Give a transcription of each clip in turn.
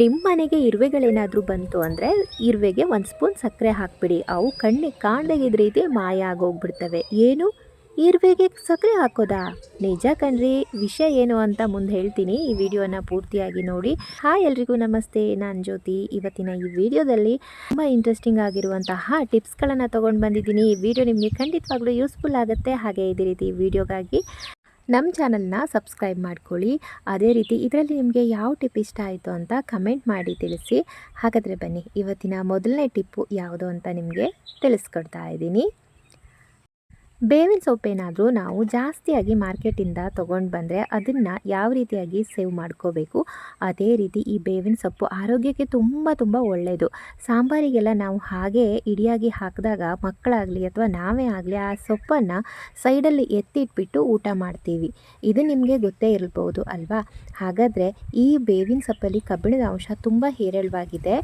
ನಿಮ್ಮ ಮನೆಗೆ ಇರುವೆಗಳೇನಾದರೂ ಬಂತು ಅಂದರೆ ಇರುವೆಗೆ ಒಂದು ಸ್ಪೂನ್ ಸಕ್ಕರೆ ಹಾಕ್ಬಿಡಿ. ಅವು ಕಣ್ಣಿಗೆ ಕಾಣ್ದಾಗಿದ್ದ ರೀತಿ ಮಾಯ ಆಗೋಗ್ಬಿಡ್ತವೆ. ಏನು? ಇರುವೆಗೆ ಸಕ್ಕರೆ ಹಾಕೋದಾ? ನಿಜ ಕಣ್ರಿ, ವಿಷಯ ಏನು ಅಂತ ಮುಂದೆ ಹೇಳ್ತೀನಿ. ಈ ವಿಡಿಯೋನ ಪೂರ್ತಿಯಾಗಿ ನೋಡಿ. ಹಾಯ್ ಎಲ್ರಿಗೂ, ನಮಸ್ತೆ. ನಾನು ಜ್ಯೋತಿ. ಇವತ್ತಿನ ಈ ವಿಡಿಯೋದಲ್ಲಿ ತುಂಬ ಇಂಟ್ರೆಸ್ಟಿಂಗ್ ಆಗಿರುವಂತಹ ಟಿಪ್ಸ್ಗಳನ್ನು ತೊಗೊಂಡು ಬಂದಿದ್ದೀನಿ. ಈ ವಿಡಿಯೋ ನಿಮಗೆ ಖಂಡಿತವಾಗ್ಲೂ ಯೂಸ್ಫುಲ್ ಆಗುತ್ತೆ. ಹಾಗೆ ಇದೇ ರೀತಿ ವಿಡಿಯೋಗಾಗಿ ನಮ್ಮ ಚಾನಲ್ನ ಸಬ್ಸ್ಕ್ರೈಬ್ ಮಾಡ್ಕೊಳ್ಳಿ. ಅದೇ ರೀತಿ ಇದರಲ್ಲಿ ನಿಮಗೆ ಯಾವ ಟಿಪ್ ಇಷ್ಟ ಆಯಿತು ಅಂತ ಕಮೆಂಟ್ ಮಾಡಿ ತಿಳಿಸಿ. ಹಾಗಾದರೆ ಬನ್ನಿ, ಇವತ್ತಿನ ಮೊದಲನೇ ಟಿಪ್ಪು ಯಾವುದು ಅಂತ ನಿಮಗೆ ತಿಳಿಸ್ಕೊಡ್ತಾ ಇದ್ದೀನಿ. ಬೇವಿನ ಸೊಪ್ಪೇನಾದರೂ ನಾವು ಜಾಸ್ತಿಯಾಗಿ ಮಾರ್ಕೆಟಿಂದ ತೊಗೊಂಡು ಬಂದರೆ ಅದನ್ನು ಯಾವ ರೀತಿಯಾಗಿ ಸೇವ್ ಮಾಡ್ಕೋಬೇಕು? ಅದೇ ರೀತಿ ಈ ಬೇವಿನ ಸೊಪ್ಪು ಆರೋಗ್ಯಕ್ಕೆ ತುಂಬ ತುಂಬ ಒಳ್ಳೆಯದು ಸಾಂಬಾರಿಗೆಲ್ಲ ನಾವು ಹಾಗೆ ಇಡಿಯಾಗಿ ಹಾಕಿದಾಗ ಮಕ್ಕಳಾಗಲಿ ಅಥವಾ ನಾವೇ ಆಗಲಿ ಆ ಸೊಪ್ಪನ್ನು ಸೈಡಲ್ಲಿ ಎತ್ತಿಟ್ಬಿಟ್ಟು ಊಟ ಮಾಡ್ತೀವಿ. ಇದು ನಿಮಗೆ ಗೊತ್ತೇ ಇರ್ಬೋದು ಅಲ್ವಾ? ಹಾಗಾದರೆ ಈ ಬೇವಿನ ಸೊಪ್ಪಲ್ಲಿ ಕಬ್ಬಿಣದ ಅಂಶ ತುಂಬ ಹೇರಳವಾಗಿದೆ.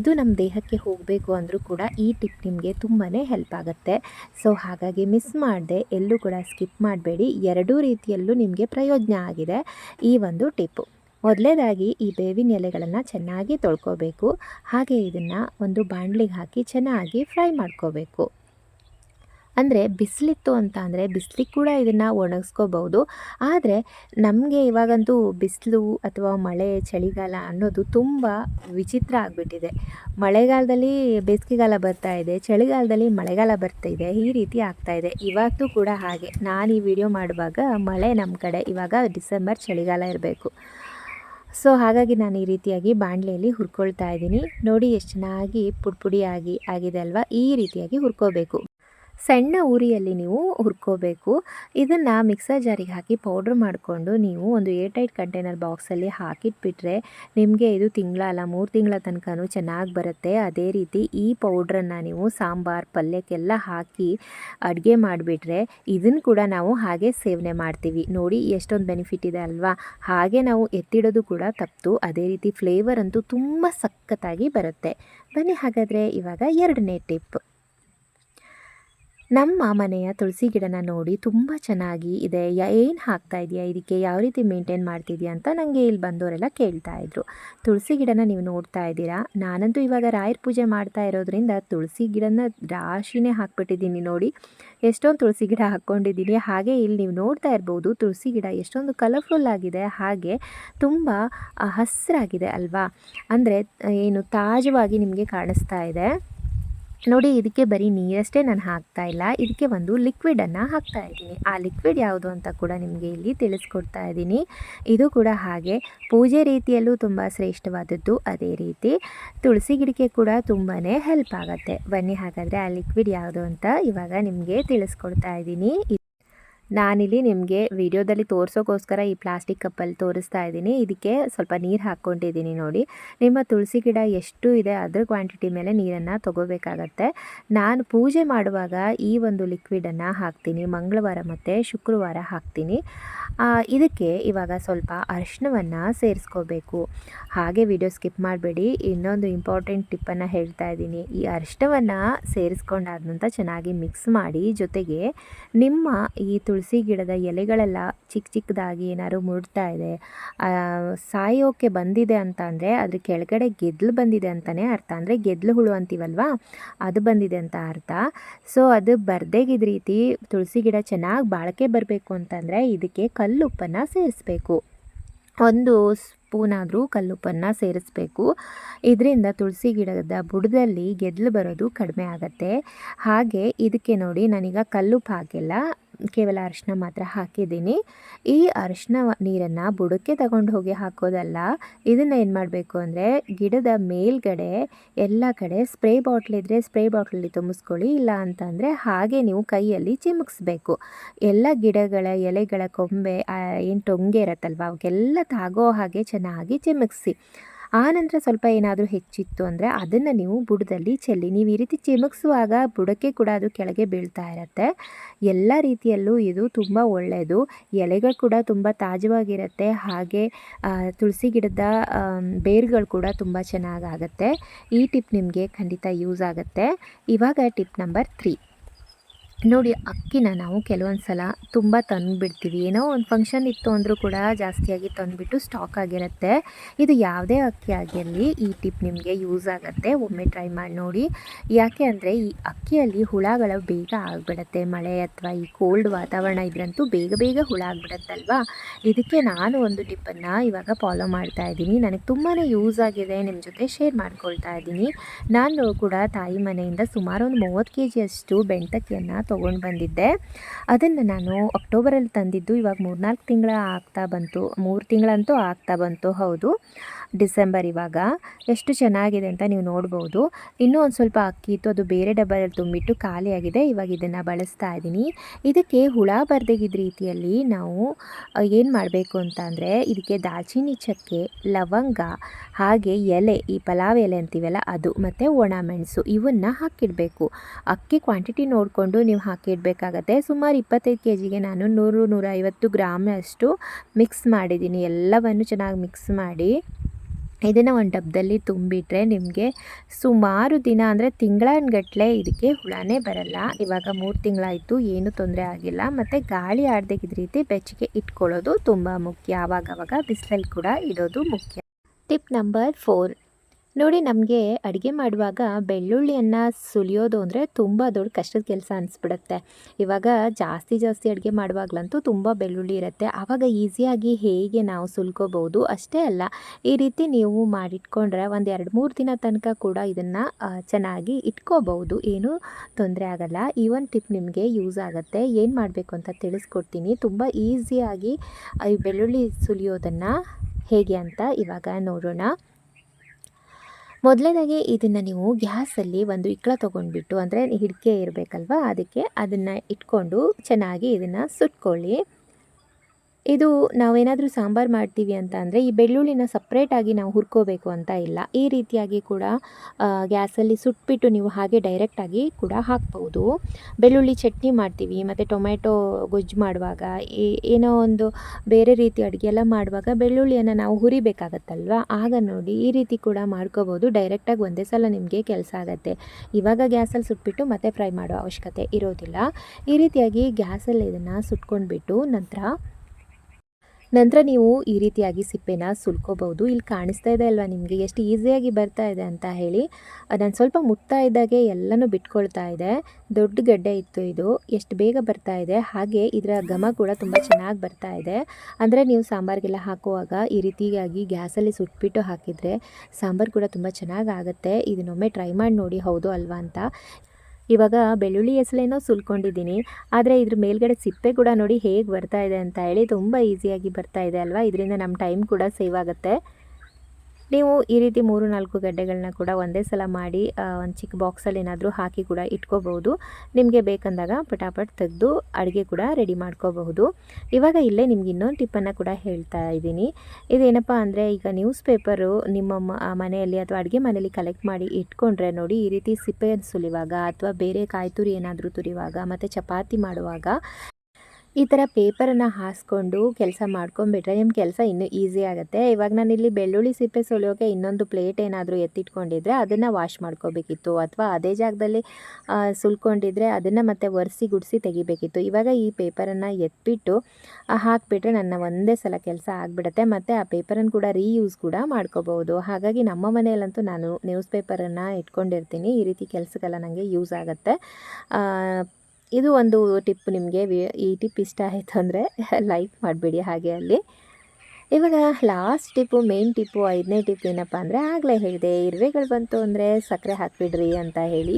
ಇದು ನಮ್ಮ ದೇಹಕ್ಕೆ ಹೋಗಬೇಕು ಅಂದರೂ ಕೂಡ ಈ ಟಿಪ್ ನಿಮಗೆ ತುಂಬಾ ಹೆಲ್ಪ್ ಆಗುತ್ತೆ. ಸೊ ಹಾಗಾಗಿ ಮಿಸ್ ಮಾಡದೆ ಎಲ್ಲೂ ಕೂಡ ಸ್ಕಿಪ್ ಮಾಡಬೇಡಿ. ಎರಡೂ ರೀತಿಯಲ್ಲೂ ನಿಮಗೆ ಪ್ರಯೋಜನ ಆಗಿದೆ. ಈ ಒಂದು ಟಿಪ್ಪು ಮೊದಲೇದಾಗಿ ಈ ಬೇವಿನ ಎಲೆಗಳನ್ನು ಚೆನ್ನಾಗಿ ತೊಳ್ಕೋಬೇಕು. ಹಾಗೆ ಇದನ್ನು ಒಂದು ಬಾಣಲಿಗೆ ಹಾಕಿ ಚೆನ್ನಾಗಿ ಫ್ರೈ ಮಾಡ್ಕೋಬೇಕು. ಅಂದರೆ ಬಿಸಿಲಿತ್ತು ಅಂತ ಅಂದರೆ ಬಿಸಿಲಿಗೆ ಕೂಡ ಇದನ್ನು ಒಣಗಿಸ್ಕೋಬಹುದು. ಆದರೆ ನಮಗೆ ಇವಾಗಂತೂ ಬಿಸಿಲು ಅಥವಾ ಮಳೆ, ಚಳಿಗಾಲ ಅನ್ನೋದು ತುಂಬ ವಿಚಿತ್ರ ಆಗಿಬಿಟ್ಟಿದೆ. ಮಳೆಗಾಲದಲ್ಲಿ ಬೇಸಿಗೆಗಾಲ ಬರ್ತಾ ಇದೆ, ಚಳಿಗಾಲದಲ್ಲಿ ಮಳೆಗಾಲ ಬರ್ತಾ ಇದೆ, ಈ ರೀತಿ ಆಗ್ತಾ ಇದೆ. ಇವತ್ತು ಕೂಡ ಹಾಗೆ. ನಾನು ಈ ವಿಡಿಯೋ ಮಾಡುವಾಗ ಮಳೆ ನಮ್ಮ ಕಡೆ, ಇವಾಗ ಡಿಸೆಂಬರ್ ಚಳಿಗಾಲ ಇರಬೇಕು. ಸೊ ಹಾಗಾಗಿ ನಾನು ಈ ರೀತಿಯಾಗಿ ಬಾಣಲೆಯಲ್ಲಿ ಹುರ್ಕೊಳ್ತಾ ಇದ್ದೀನಿ. ನೋಡಿ ಎಷ್ಟು ಚೆನ್ನಾಗಿ ಪುಡಿ ಪುಡಿಯಾಗಿ ಆಗಿದೆ ಅಲ್ವಾ? ಈ ರೀತಿಯಾಗಿ ಹುರ್ಕೋಬೇಕು. ಸಣ್ಣ ಉರಿಯಲ್ಲಿ ನೀವು ಹುರ್ಕೋಬೇಕು. ಇದನ್ನು ಮಿಕ್ಸರ್ ಜಾರಿಗೆ ಹಾಕಿ ಪೌಡ್ರ್ ಮಾಡಿಕೊಂಡು ನೀವು ಒಂದು ಏರ್ ಟೈಟ್ ಕಂಟೈನರ್ ಬಾಕ್ಸಲ್ಲಿ ಹಾಕಿಟ್ಬಿಟ್ರೆ ನಿಮಗೆ ಇದು ತಿಂಗಳ ಅಲ್ಲ, ಮೂರು ತಿಂಗಳ ತನಕನೂ ಚೆನ್ನಾಗಿ ಬರುತ್ತೆ. ಅದೇ ರೀತಿ ಈ ಪೌಡ್ರನ್ನು ನೀವು ಸಾಂಬಾರು, ಪಲ್ಯಕ್ಕೆಲ್ಲ ಹಾಕಿ ಅಡುಗೆ ಮಾಡಿಬಿಟ್ರೆ ಇದನ್ನು ಕೂಡ ನಾವು ಹಾಗೆ ಸೇವನೆ ಮಾಡ್ತೀವಿ. ನೋಡಿ ಎಷ್ಟೊಂದು ಬೆನಿಫಿಟ್ ಇದೆ ಅಲ್ವಾ? ಹಾಗೆ ನಾವು ಎತ್ತಿಡೋದು ಕೂಡ ತಪ್ಪು. ಅದೇ ರೀತಿ ಫ್ಲೇವರ್ ಅಂತೂ ತುಂಬ ಸಖತ್ತಾಗಿ ಬರುತ್ತೆ. ಬನ್ನಿ ಹಾಗಾದರೆ ಇವಾಗ ಎರಡನೇ ಟಿಪ್. ನಮ್ಮ ಮನೆಯ ತುಳಸಿ ಗಿಡನ ನೋಡಿ ತುಂಬ ಚೆನ್ನಾಗಿ ಇದೆ. ಏನು ಹಾಕ್ತಾ ಇದೆಯಾ? ಇದಕ್ಕೆ ಯಾವ ರೀತಿ ಮೇಂಟೈನ್ ಮಾಡ್ತಿದ್ಯಾ ಅಂತ ನನಗೆ ಇಲ್ಲಿ ಬಂದವರೆಲ್ಲ ಕೇಳ್ತಾ ಇದ್ರು. ತುಳಸಿ ಗಿಡನ ನೀವು ನೋಡ್ತಾ ಇದ್ದೀರಾ? ನಾನಂತೂ ಇವಾಗ ರಾಯರ ಪೂಜೆ ಮಾಡ್ತಾ ಇರೋದ್ರಿಂದ ತುಳಸಿ ಗಿಡನ ರಾಶಿನೇ ಹಾಕ್ಬಿಟ್ಟಿದ್ದೀನಿ ನೋಡಿ. ಎಷ್ಟೊಂದು ತುಳಸಿ ಗಿಡ ಹಾಕ್ಕೊಂಡಿದ್ದೀನಿ. ಹಾಗೆ ಇಲ್ಲಿ ನೀವು ನೋಡ್ತಾ ಇರ್ಬೋದು ತುಳಸಿ ಗಿಡ ಎಷ್ಟೊಂದು ಕಲರ್ಫುಲ್ ಆಗಿದೆ. ಹಾಗೆ ತುಂಬ ಹಸಿರಾಗಿದೆ ಅಲ್ವಾ? ಅಂದರೆ, ಏನು ತಾಜವಾಗಿ ನಿಮಗೆ ಕಾಣಿಸ್ತಾ ಇದೆ. ನೋಡಿ, ಇದಕ್ಕೆ ಬರೀ ನೀರಷ್ಟೇ ನಾನು ಹಾಕ್ತಾ ಇಲ್ಲ. ಇದಕ್ಕೆ ಒಂದು ಲಿಕ್ವಿಡನ್ನು ಹಾಕ್ತಾ ಇದ್ದೀನಿ. ಆ ಲಿಕ್ವಿಡ್ ಯಾವುದು ಅಂತ ಕೂಡ ನಿಮಗೆ ಇಲ್ಲಿ ತಿಳಿಸ್ಕೊಡ್ತಾ ಇದ್ದೀನಿ. ಇದು ಕೂಡ ಹಾಗೆ ಪೂಜೆ ರೀತಿಯಲ್ಲೂ ತುಂಬ ಶ್ರೇಷ್ಠವಾದದ್ದು. ಅದೇ ರೀತಿ ತುಳಸಿ ಗಿಡಕ್ಕೆ ಕೂಡ ತುಂಬಾ ಹೆಲ್ಪ್ ಆಗುತ್ತೆ. ಬನ್ನಿ ಹಾಗಾದರೆ ಆ ಲಿಕ್ವಿಡ್ ಯಾವುದು ಅಂತ ಇವಾಗ ನಿಮಗೆ ತಿಳಿಸ್ಕೊಡ್ತಾ ಇದ್ದೀನಿ. ನಾನಿಲ್ಲಿ ನಿಮಗೆ ವಿಡಿಯೋದಲ್ಲಿ ತೋರಿಸೋಕ್ಕೋಸ್ಕರ ಈ ಪ್ಲಾಸ್ಟಿಕ್ ಕಪ್ಪಲ್ಲಿ ತೋರಿಸ್ತಾ ಇದ್ದೀನಿ. ಇದಕ್ಕೆ ಸ್ವಲ್ಪ ನೀರು ಹಾಕ್ಕೊಂಡಿದ್ದೀನಿ ನೋಡಿ. ನಿಮ್ಮ ತುಳಸಿ ಗಿಡ ಎಷ್ಟು ಇದೆ ಅದರ ಕ್ವಾಂಟಿಟಿ ಮೇಲೆ ನೀರನ್ನು ತೊಗೋಬೇಕಾಗತ್ತೆ. ನಾನು ಪೂಜೆ ಮಾಡುವಾಗ ಈ ಒಂದು ಲಿಕ್ವಿಡನ್ನು ಹಾಕ್ತೀನಿ. ಮಂಗಳವಾರ ಮತ್ತು ಶುಕ್ರವಾರ ಹಾಕ್ತೀನಿ. ಇದಕ್ಕೆ ಇವಾಗ ಸ್ವಲ್ಪ ಅರಿಶಿನವನ್ನು ಸೇರಿಸ್ಕೋಬೇಕು. ಹಾಗೆ ವಿಡಿಯೋ ಸ್ಕಿಪ್ ಮಾಡಬೇಡಿ. ಇನ್ನೊಂದು ಇಂಪಾರ್ಟೆಂಟ್ ಟಿಪ್ಪನ್ನು ಹೇಳ್ತಾ ಇದ್ದೀನಿ. ಈ ಅರಿಶಿನವನ್ನು ಸೇರಿಸ್ಕೊಂಡಾದ ನಂತರ ಚೆನ್ನಾಗಿ ಮಿಕ್ಸ್ ಮಾಡಿ, ಜೊತೆಗೆ ನಿಮ್ಮ ಈ ತುಳಸಿ ಗಿಡದ ಎಲೆಗಳೆಲ್ಲ ಚಿಕ್ಕ ಚಿಕ್ಕದಾಗಿ ಏನಾದ್ರು ಮುಡ್ತಾ ಇದೆ ಸಾಯೋಕ್ಕೆ ಬಂದಿದೆ ಅಂತ ಅಂದರೆ ಅದ್ರ ಕೆಳಗಡೆ ಗೆದ್ಲು ಬಂದಿದೆ ಅಂತಲೇ ಅರ್ಥ. ಅಂದರೆ ಗೆದ್ಲು ಹುಳು ಅಂತೀವಲ್ವಾ? ಅದು ಬಂದಿದೆ ಅಂತ ಅರ್ಥ. ಸೊ ಅದು ಬರ್ದೇಗಿದ ರೀತಿ ತುಳಸಿ ಗಿಡ ಚೆನ್ನಾಗಿ ಬಾಳಿಕೆ ಬರಬೇಕು ಅಂತಂದರೆ ಇದಕ್ಕೆ ಕಲ್ಲುಪ್ಪನ್ನು ಸೇರಿಸ್ಬೇಕು. ಒಂದು ಸ್ಪೂನಾದರೂ ಕಲ್ಲುಪ್ಪನ್ನು ಸೇರಿಸ್ಬೇಕು. ಇದರಿಂದ ತುಳಸಿ ಗಿಡದ ಬುಡದಲ್ಲಿ ಗೆದ್ದಲು ಬರೋದು ಕಡಿಮೆ ಆಗುತ್ತೆ. ಹಾಗೆ ಇದಕ್ಕೆ ನೋಡಿ ನಾನೀಗ ಕಲ್ಲುಪ್ಪು ಹಾಕಿಲ್ಲ. ಕೇವಲ ಅರಿಶಿನ ಮಾತ್ರ ಹಾಕಿದ್ದೀನಿ. ಈ ಅರಿಶಿನ ನೀರನ್ನು ಬುಡಕ್ಕೆ ತಗೊಂಡು ಹೋಗಿ ಹಾಕೋದಲ್ಲ, ಇದನ್ನು ಏನು ಮಾಡಬೇಕು ಅಂದರೆ ಗಿಡದ ಮೇಲ್ಗಡೆ ಎಲ್ಲ ಕಡೆ ಸ್ಪ್ರೇ ಬಾಟ್ಲ್ ಇದ್ದರೆ ಸ್ಪ್ರೇ ಬಾಟ್ಲಲ್ಲಿ ತುಂಬಿಸ್ಕೊಳ್ಳಿ, ಇಲ್ಲ ಅಂತಂದರೆ ಹಾಗೆ ನೀವು ಕೈಯಲ್ಲಿ ಚಿಮುಕ್ಸ್ಬೇಕು. ಎಲ್ಲ ಗಿಡಗಳ ಎಲೆಗಳ ಕೊಂಬೆ ಏನು ಟೊಂಗೆ ಇರತ್ತಲ್ವ, ಅವಕ್ಕೆಲ್ಲ ತಾಗೋ ಹಾಗೆ ಚೆನ್ನಾಗಿ ಚಿಮುಕ್ಸಿ. ಆನಂತರ ಸ್ವಲ್ಪ ಏನಾದರೂ ಹೆಚ್ಚಿತ್ತು ಅಂದರೆ ಅದನ್ನು ನೀವು ಬುಡದಲ್ಲಿ ಚೆಲ್ಲಿ, ನೀವು ಈ ರೀತಿ ಚಿಮುಕ್ಸುವಾಗ ಬುಡಕ್ಕೆ ಕೂಡ ಅದು ಕೆಳಗೆ ಬೀಳ್ತಾ ಇರುತ್ತೆ. ಎಲ್ಲ ರೀತಿಯಲ್ಲೂ ಇದು ತುಂಬ ಒಳ್ಳೆಯದು ಎಲೆಗಳು ಕೂಡ ತುಂಬ ತಾಜವಾಗಿರುತ್ತೆ. ಹಾಗೆ ತುಳಸಿ ಗಿಡದ ಬೇರುಗಳು ಕೂಡ ತುಂಬ ಚೆನ್ನಾಗಾಗತ್ತೆ ಈ ಟಿಪ್ ನಿಮಗೆ ಖಂಡಿತ ಯೂಸ್ ಆಗುತ್ತೆ. ಇವಾಗ ಟಿಪ್ ನಂಬರ್ ತ್ರೀ. ನೋಡಿ, ಅಕ್ಕಿನ ನಾವು ಕೆಲವೊಂದು ಸಲ ತುಂಬ ತಂದುಬಿಡ್ತೀವಿ. ಏನೋ ಒಂದು ಫಂಕ್ಷನ್ ಇತ್ತು ಅಂದರೂ ಕೂಡ ಜಾಸ್ತಿಯಾಗಿ ತಂದುಬಿಟ್ಟು ಸ್ಟಾಕ್ ಆಗಿರುತ್ತೆ. ಇದು ಯಾವುದೇ ಅಕ್ಕಿ ಆಗಿರಲಿ, ಈ ಟಿಪ್ ನಿಮಗೆ ಯೂಸ್ ಆಗುತ್ತೆ. ಒಮ್ಮೆ ಟ್ರೈ ಮಾಡಿ ನೋಡಿ. ಯಾಕೆ ಅಂದರೆ, ಈ ಅಕ್ಕಿಯಲ್ಲಿ ಹುಳಗಳು ಬೇಗ ಆಗಿಬಿಡತ್ತೆ. ಮಳೆ ಅಥವಾ ಈ ಕೋಲ್ಡ್ ವಾತಾವರಣ ಇದ್ರಂತೂ ಬೇಗ ಬೇಗ ಹುಳ ಆಗಿಬಿಡತ್ತಲ್ವಾ? ಇದಕ್ಕೆ ನಾನು ಒಂದು ಟಿಪ್ಪನ್ನು ಇವಾಗ ಫಾಲೋ ಮಾಡ್ತಾ ಇದ್ದೀನಿ. ನನಗೆ ತುಂಬಾ ಯೂಸ್ ಆಗಿದೆ. ನಿಮ್ಮ ಜೊತೆ ಶೇರ್ ಮಾಡ್ಕೊಳ್ತಾ ಇದ್ದೀನಿ. ನಾನು ಕೂಡ ತಾಯಿ ಮನೆಯಿಂದ ಸುಮಾರು ಒಂದು ಮೂವತ್ತು ಕೆ ಜಿಯಷ್ಟು ಬೆಣ್ತಕ್ಕಿಯನ್ನು ತೊಗೊಂಡು ಬಂದಿದ್ದೆ. ಅದನ್ನು ನಾನು ಅಕ್ಟೋಬರಲ್ಲಿ ತಂದಿದ್ದು ಇವಾಗ ಮೂರ್ನಾಲ್ಕು ತಿಂಗಳ ಆಗ್ತಾ ಬಂತು. ಮೂರು ತಿಂಗಳಂತೂ ಆಗ್ತಾ ಬಂತು, ಹೌದು. ಡಿಸೆಂಬರ್ ಇವಾಗ. ಎಷ್ಟು ಚೆನ್ನಾಗಿದೆ ಅಂತ ನೀವು ನೋಡ್ಬೋದು. ಇನ್ನೂ ಒಂದು ಸ್ವಲ್ಪ ಅಕ್ಕಿ ಇತ್ತು, ಅದು ಬೇರೆ ಡಬ್ಬದಲ್ಲಿ ತುಂಬಿಟ್ಟು ಖಾಲಿಯಾಗಿದೆ. ಇವಾಗ ಇದನ್ನು ಬಳಸ್ತಾ ಇದ್ದೀನಿ. ಇದಕ್ಕೆ ಹುಳ ಬರ್ದಿದ್ದ ರೀತಿಯಲ್ಲಿ ನಾವು ಏನು ಮಾಡಬೇಕು ಅಂತ ಅಂದರೆ, ಇದಕ್ಕೆ ದಾಲ್ಚಿನ್ನಿ ಚಕ್ಕೆ, ಲವಂಗ, ಹಾಗೆ ಎಲೆ, ಈ ಪಲಾವ್ ಎಲೆ ಅಂತೀವಲ್ಲ ಅದು, ಮತ್ತು ಒಣ ಮೆಣಸು, ಇವನ್ನು ಹಾಕಿಡಬೇಕು. ಅಕ್ಕಿ ಕ್ವಾಂಟಿಟಿ ನೋಡಿಕೊಂಡು ನೀವು ಹಾಕಿಡಬೇಕಾಗತ್ತೆ. ಸುಮಾರು ಇಪ್ಪತ್ತೈದು ಕೆ ಜಿಗೆ ನಾನು ನೂರು, ನೂರೈವತ್ತು ಗ್ರಾಮ್ ಅಷ್ಟು ಮಿಕ್ಸ್ ಮಾಡಿದ್ದೀನಿ. ಎಲ್ಲವನ್ನು ಚೆನ್ನಾಗಿ ಮಿಕ್ಸ್ ಮಾಡಿ ಇದನ್ನು ಒಂದು ಡಬ್ಬದಲ್ಲಿ ತುಂಬಿಟ್ರೆ ನಿಮಗೆ ಸುಮಾರು ದಿನ ಅಂದರೆ ತಿಂಗಳಗಟ್ಟಲೆ ಇದಕ್ಕೆ ಹುಳನೇ ಬರಲ್ಲ. ಇವಾಗ ಮೂರು ತಿಂಗಳಾಯಿತು, ಏನೂ ತೊಂದರೆ ಆಗಿಲ್ಲ. ಮತ್ತು ಗಾಳಿ ಆಡ್ದಾಗಿದ್ದ ರೀತಿ ಬೆಚ್ಚಗೆ ಇಟ್ಕೊಳ್ಳೋದು ತುಂಬ ಮುಖ್ಯ. ಆವಾಗವಾಗ ಬಿಸಿಲಲ್ಲಿ ಕೂಡ ಇಡೋದು ಮುಖ್ಯ. ಟಿಪ್ ನಂಬರ್ ಫೋರ್ ನೋಡಿ, ನಮಗೆ ಅಡುಗೆ ಮಾಡುವಾಗ ಬೆಳ್ಳುಳ್ಳಿಯನ್ನು ಸುಲಿಯೋದು ಅಂದರೆ ತುಂಬ ದೊಡ್ಡ ಕಷ್ಟದ ಕೆಲಸ ಅನಿಸ್ಬಿಡುತ್ತೆ. ಇವಾಗ ಜಾಸ್ತಿ ಜಾಸ್ತಿ ಅಡುಗೆ ಮಾಡುವಾಗಲಂತೂ ತುಂಬ ಬೆಳ್ಳುಳ್ಳಿ ಇರುತ್ತೆ. ಆವಾಗ ಈಸಿಯಾಗಿ ಹೇಗೆ ನಾವು ಸುಲ್ಕೋಬೋದು ಅಷ್ಟೇ ಅಲ್ಲ, ಈ ರೀತಿ ನೀವು ಮಾಡಿಟ್ಕೊಂಡ್ರೆ ಒಂದು ಎರಡು ಮೂರು ದಿನ ತನಕ ಕೂಡ ಇದನ್ನು ಚೆನ್ನಾಗಿ ಇಟ್ಕೋಬಹುದು. ಏನೂ ತೊಂದರೆ ಆಗಲ್ಲ. ಈ ಒಂದು ಟಿಪ್ ನಿಮಗೆ ಯೂಸ್ ಆಗುತ್ತೆ. ಏನು ಮಾಡಬೇಕು ಅಂತ ತಿಳಿಸ್ಕೊಡ್ತೀನಿ. ತುಂಬ ಈಸಿಯಾಗಿ, ಈ ಬೆಳ್ಳುಳ್ಳಿ ಸುಲಿಯೋದನ್ನು ಹೇಗೆ ಅಂತ ಇವಾಗ ನೋಡೋಣ. ಮೊದಲನೇದಾಗಿ ಇದನ್ನು ನೀವು ಗ್ಯಾಸಲ್ಲಿ ಒಂದು ಇಕ್ಕಳ ತೊಗೊಂಡ್ಬಿಟ್ಟು ಅಂದರೆ ಹಿಡಿಕೆ ಇರಬೇಕಲ್ವ? ಅದಕ್ಕೆ ಅದನ್ನು ಇಟ್ಕೊಂಡು ಚೆನ್ನಾಗಿ ಇದನ್ನು ಸುಟ್ಕೊಳ್ಳಿ. ಇದು ನಾವೇನಾದರೂ ಸಾಂಬಾರು ಮಾಡ್ತೀವಿ ಅಂತ ಅಂದರೆ ಈ ಬೆಳ್ಳುಳ್ಳಿನ ಸಪ್ರೇಟಾಗಿ ನಾವು ಹುರ್ಕೋಬೇಕು ಅಂತ ಇಲ್ಲ. ಈ ರೀತಿಯಾಗಿ ಕೂಡ ಗ್ಯಾಸಲ್ಲಿ ಸುಟ್ಬಿಟ್ಟು ನೀವು ಹಾಗೆ ಡೈರೆಕ್ಟಾಗಿ ಕೂಡ ಹಾಕ್ಬೋದು. ಬೆಳ್ಳುಳ್ಳಿ ಚಟ್ನಿ ಮಾಡ್ತೀವಿ, ಮತ್ತು ಟೊಮೆಟೊ ಗೊಜ್ಜು ಮಾಡುವಾಗ ಏನೋ ಒಂದು ಬೇರೆ ರೀತಿ ಅಡುಗೆ ಎಲ್ಲ ಮಾಡುವಾಗ ಬೆಳ್ಳುಳ್ಳಿಯನ್ನು ನಾವು ಹುರಿಬೇಕಾಗತ್ತಲ್ವ? ಆಗ ನೋಡಿ ಈ ರೀತಿ ಕೂಡ ಮಾಡ್ಕೋಬೋದು. ಡೈರೆಕ್ಟಾಗಿ ಒಂದೇ ಸಲ ನಿಮಗೆ ಕೆಲಸ ಆಗುತ್ತೆ. ಇವಾಗ ಗ್ಯಾಸಲ್ಲಿ ಸುಟ್ಬಿಟ್ಟು ಮತ್ತೆ ಫ್ರೈ ಮಾಡೋ ಅವಶ್ಯಕತೆ ಇರೋದಿಲ್ಲ. ಈ ರೀತಿಯಾಗಿ ಗ್ಯಾಸಲ್ಲಿ ಇದನ್ನು ಸುಟ್ಕೊಂಡ್ಬಿಟ್ಟು ನಂತರ ನಂತರ ನೀವು ಈ ರೀತಿಯಾಗಿ ಸಿಪ್ಪೆನ ಸುಲ್ಕೋಬಹುದು. ಇಲ್ಲಿ ಕಾಣಿಸ್ತಾ ಇದೆ ಅಲ್ವಾ ನಿಮಗೆ? ಎಷ್ಟು ಈಸಿಯಾಗಿ ಬರ್ತಾ ಇದೆ ಅಂತ ಹೇಳಿ. ನಾನು ಸ್ವಲ್ಪ ಮುಟ್ತಾ ಇದ್ದಾಗೆ ಎಲ್ಲನೂ ಬಿಟ್ಕೊಳ್ತಾ ಇದೆ. ದೊಡ್ಡ ಗಡ್ಡೆ ಇತ್ತು ಇದು. ಎಷ್ಟು ಬೇಗ ಬರ್ತಾ ಇದೆ. ಹಾಗೆ ಇದರ ಘಮ ಕೂಡ ತುಂಬ ಚೆನ್ನಾಗಿ ಬರ್ತಾ ಇದೆ. ಅಂದರೆ ನೀವು ಸಾಂಬಾರಿಗೆಲ್ಲ ಹಾಕುವಾಗ ಈ ರೀತಿಯಾಗಿ ಗ್ಯಾಸಲ್ಲಿ ಸುಟ್ಬಿಟ್ಟು ಹಾಕಿದರೆ ಸಾಂಬಾರು ಕೂಡ ತುಂಬ ಚೆನ್ನಾಗಿ ಆಗುತ್ತೆ. ಇದನ್ನೊಮ್ಮೆ ಟ್ರೈ ಮಾಡಿ ನೋಡಿ ಹೌದು ಅಲ್ವಾ ಅಂತ. ಇವಾಗ ಬೆಳ್ಳುಳ್ಳಿ ಎಸಳೇನೋ ಸುಲ್ಕೊಂಡಿದ್ದೀನಿ, ಆದರೆ ಇದ್ರ ಮೇಲ್ಗಡೆ ಸಿಪ್ಪೆ ಕೂಡ ನೋಡಿ ಹೇಗೆ ಬರ್ತಾ ಇದೆ ಅಂತ ಹೇಳಿ ತುಂಬ ಈಸಿಯಾಗಿ ಬರ್ತಾ ಇದೆ ಅಲ್ವಾ? ಇದರಿಂದ ನಮ್ಮ ಟೈಮ್ ಕೂಡ ಸೇವ್ ಆಗುತ್ತೆ. ನೀವು ಈ ರೀತಿ ಮೂರು, ನಾಲ್ಕು ಗಡ್ಡೆಗಳನ್ನ ಕೂಡ ಒಂದೇ ಸಲ ಮಾಡಿ ಒಂದು ಚಿಕ್ಕ ಬಾಕ್ಸಲ್ಲಿ ಏನಾದರೂ ಹಾಕಿ ಕೂಡ ಇಟ್ಕೋಬಹುದು. ನಿಮಗೆ ಬೇಕಂದಾಗ ಪಟಾಪಟ್ ತೆಗೆದು ಅಡುಗೆ ಕೂಡ ರೆಡಿ ಮಾಡ್ಕೋಬಹುದು. ಇವಾಗ ಇಲ್ಲೇ ನಿಮ್ಗೆ ಇನ್ನೊಂದು ಟಿಪ್ಪನ್ನು ಕೂಡ ಹೇಳ್ತಾ ಇದ್ದೀನಿ. ಇದೇನಪ್ಪ ಅಂದರೆ ಈಗ ನ್ಯೂಸ್ ಪೇಪರು ನಿಮ್ಮ ಮನೆಯಲ್ಲಿ ಅಥವಾ ಅಡುಗೆ ಮನೆಯಲ್ಲಿ ಕಲೆಕ್ಟ್ ಮಾಡಿ ಇಟ್ಕೊಂಡ್ರೆ ನೋಡಿ ಈ ರೀತಿ ಸಿಪ್ಪೆಯನ್ನು ಸುಲಿವಾಗ ಅಥವಾ ಬೇರೆ ಕಾಯಿ ತುರಿ ಏನಾದರೂ ತುರಿವಾಗ ಮತ್ತು ಚಪಾತಿ ಮಾಡುವಾಗ ಈ ಥರ ಪೇಪರನ್ನು ಹಾಸ್ಕೊಂಡು ಕೆಲಸ ಮಾಡ್ಕೊಂಡ್ಬಿಟ್ರೆ ನಿಮ್ಮ ಕೆಲಸ ಇನ್ನೂ ಈಸಿ ಆಗುತ್ತೆ. ಇವಾಗ ನಾನಿಲ್ಲಿ ಬೆಳ್ಳುಳ್ಳಿ ಸಿಪ್ಪೆ ಸುಲಿಯೋಕೆ ಇನ್ನೊಂದು ಪ್ಲೇಟ್ ಏನಾದರೂ ಎತ್ತಿಟ್ಕೊಂಡಿದ್ರೆ ಅದನ್ನು ವಾಶ್ ಮಾಡ್ಕೋಬೇಕಿತ್ತು ಅಥವಾ ಅದೇ ಜಾಗದಲ್ಲಿ ಸುಲ್ಕೊಂಡಿದ್ರೆ ಅದನ್ನು ಮತ್ತೆ ಒರೆಸಿ ಗುಡಿಸಿ ತೆಗಿಬೇಕಿತ್ತು. ಇವಾಗ ಈ ಪೇಪರನ್ನು ಎತ್ಬಿಟ್ಟು ಹಾಕಿಬಿಟ್ರೆ ನನ್ನ ಒಂದೇ ಸಲ ಕೆಲಸ ಆಗಿಬಿಡುತ್ತೆ. ಮತ್ತು ಆ ಪೇಪರನ್ನು ಕೂಡ ರೀಯೂಸ್ ಕೂಡ ಮಾಡ್ಕೋಬಹುದು. ಹಾಗಾಗಿ ನಮ್ಮ ಮನೆಯಲ್ಲಂತೂ ನಾನು ನ್ಯೂಸ್ ಪೇಪರನ್ನು ಇಟ್ಕೊಂಡಿರ್ತೀನಿ. ಈ ರೀತಿ ಕೆಲಸಕ್ಕೆಲ್ಲ ನನಗೆ ಯೂಸ್ ಆಗುತ್ತೆ. ಇದು ಒಂದು ಟಿಪ್ ನಿಮಗೆ ಈ ಟಿಪ್ ಇಷ್ಟ ಆಯಿತು ಅಂದರೆ ಲೈಕ್ ಮಾಡಿಬಿಡಿ ಹಾಗೆ ಅಲ್ಲಿ. ಇವಾಗ ಲಾಸ್ಟ್ ಟಿಪ್ಪು ಮೇನ್ ಟಿಪ್ಪು ಐದನೇ ಟಿಪ್ ಏನಪ್ಪ ಅಂದರೆ ಆಗಲೇ ಹೇಳಿದೆ, ಇರುವೆಗಳು ಬಂತು ಅಂದರೆ ಸಕ್ಕರೆ ಹಾಕಿಬಿಡ್ರಿ ಅಂತ ಹೇಳಿ.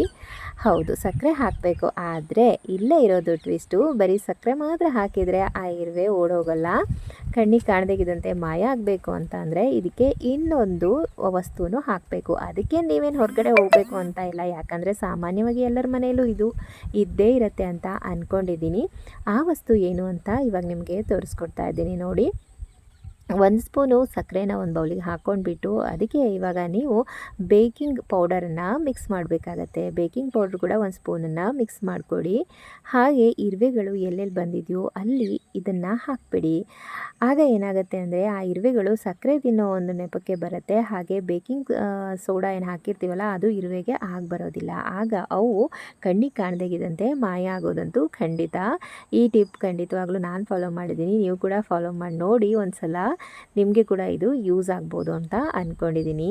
ಹೌದು ಸಕ್ಕರೆ ಹಾಕಬೇಕು, ಆದರೆ ಇಲ್ಲೇ ಇರೋದು ಟ್ವಿಸ್ಟು ಬರೀ ಸಕ್ಕರೆ ಮಾತ್ರ ಹಾಕಿದರೆ ಆ ಇರುವೆ ಓಡೋಗಲ್ಲ. ಕಣ್ಣಿಗೆ ಕಾಣದಾಗಿದ್ದಂತೆ ಮಾಯ ಆಗಬೇಕು ಅಂತ ಅಂದರೆ ಇದಕ್ಕೆ ಇನ್ನೊಂದು ವಸ್ತುವನ್ನು ಹಾಕಬೇಕು. ಅದಕ್ಕೆ ನೀವೇನು ಹೊರಗಡೆ ಹೋಗಬೇಕು ಅಂತ ಇಲ್ಲ, ಯಾಕಂದರೆ ಸಾಮಾನ್ಯವಾಗಿ ಎಲ್ಲರ ಮನೆಯಲ್ಲೂ ಇದು ಇದ್ದೇ ಇರುತ್ತೆ ಅಂತ ಅಂದ್ಕೊಂಡಿದ್ದೀನಿ ಆ ವಸ್ತು ಏನು ಅಂತ ಇವಾಗ ನಿಮಗೆ ತೋರಿಸ್ಕೊಡ್ತಾ ಇದ್ದೀನಿ ನೋಡಿ. ಒಂದು ಸ್ಪೂನು ಸಕ್ಕರೆನ ಒಂದು ಬೌಲಿಗೆ ಹಾಕ್ಕೊಂಡ್ಬಿಟ್ಟು ಅದಕ್ಕೆ ಇವಾಗ ನೀವು ಬೇಕಿಂಗ್ ಪೌಡರನ್ನು ಮಿಕ್ಸ್ ಮಾಡಬೇಕಾಗತ್ತೆ. ಬೇಕಿಂಗ್ ಪೌಡ್ರ್ ಕೂಡ ಒಂದು ಸ್ಪೂನನ್ನು ಮಿಕ್ಸ್ ಮಾಡಿಕೊಡಿ. ಹಾಗೆ ಇರುವೆಗಳು ಎಲ್ಲೆಲ್ಲಿ ಬಂದಿದೆಯೋ ಅಲ್ಲಿ ಇದನ್ನು ಹಾಕಿಬಿಡಿ. ಆಗ ಏನಾಗುತ್ತೆ ಅಂದರೆ ಆ ಇರುವೆಗಳು ಸಕ್ಕರೆ ತಿನ್ನೋ ಒಂದು ನೆಪಕ್ಕೆ ಬರುತ್ತೆ. ಹಾಗೆ ಬೇಕಿಂಗ್ ಸೋಡಾ ಏನು ಹಾಕಿರ್ತೀವಲ್ಲ, ಅದು ಇರುವೆಗೆ ಆಗ ಬರೋದಿಲ್ಲ. ಆಗ ಅವು ಕಣ್ಣಿಗೆ ಕಾಣದಾಗಿದ್ದಂತೆ ಮಾಯ ಆಗೋದಂತೂ ಖಂಡಿತ. ಈ ಟಿಪ್ ಖಂಡಿತವಾಗ್ಲೂ ನಾನು ಫಾಲೋ ಮಾಡಿದ್ದೀನಿ. ನೀವು ಕೂಡ ಫಾಲೋ ಮಾಡಿ, ನೋಡಿ ಒಂದು ಸಲ ನಿಮಗೆ ಕೂಡ ಇದು ಯೂಸ್ ಆಗ್ಬೋದು ಅಂತ ಅಂದ್ಕೊಂಡಿದ್ದೀನಿ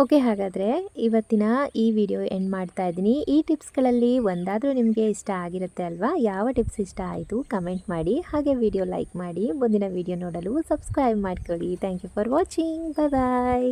ಓಕೆ, ಹಾಗಾದರೆ ಇವತ್ತಿನ ಈ ವಿಡಿಯೋ ಎಂಡ್ ಮಾಡ್ತಾ ಇದ್ದೀನಿ. ಈ ಟಿಪ್ಸ್ಗಳಲ್ಲಿ ಒಂದಾದರೂ ನಿಮಗೆ ಇಷ್ಟ ಆಗಿರುತ್ತೆ ಅಲ್ವಾ? ಯಾವ ಟಿಪ್ಸ್ ಇಷ್ಟ ಆಯಿತು ಕಮೆಂಟ್ ಮಾಡಿ, ಹಾಗೆ ವಿಡಿಯೋ ಲೈಕ್ ಮಾಡಿ, ಮುಂದಿನ ವಿಡಿಯೋ ನೋಡಲು ಸಬ್ಸ್ಕ್ರೈಬ್ ಮಾಡ್ಕೊಳ್ಳಿ. Thank you for watching. Bye bye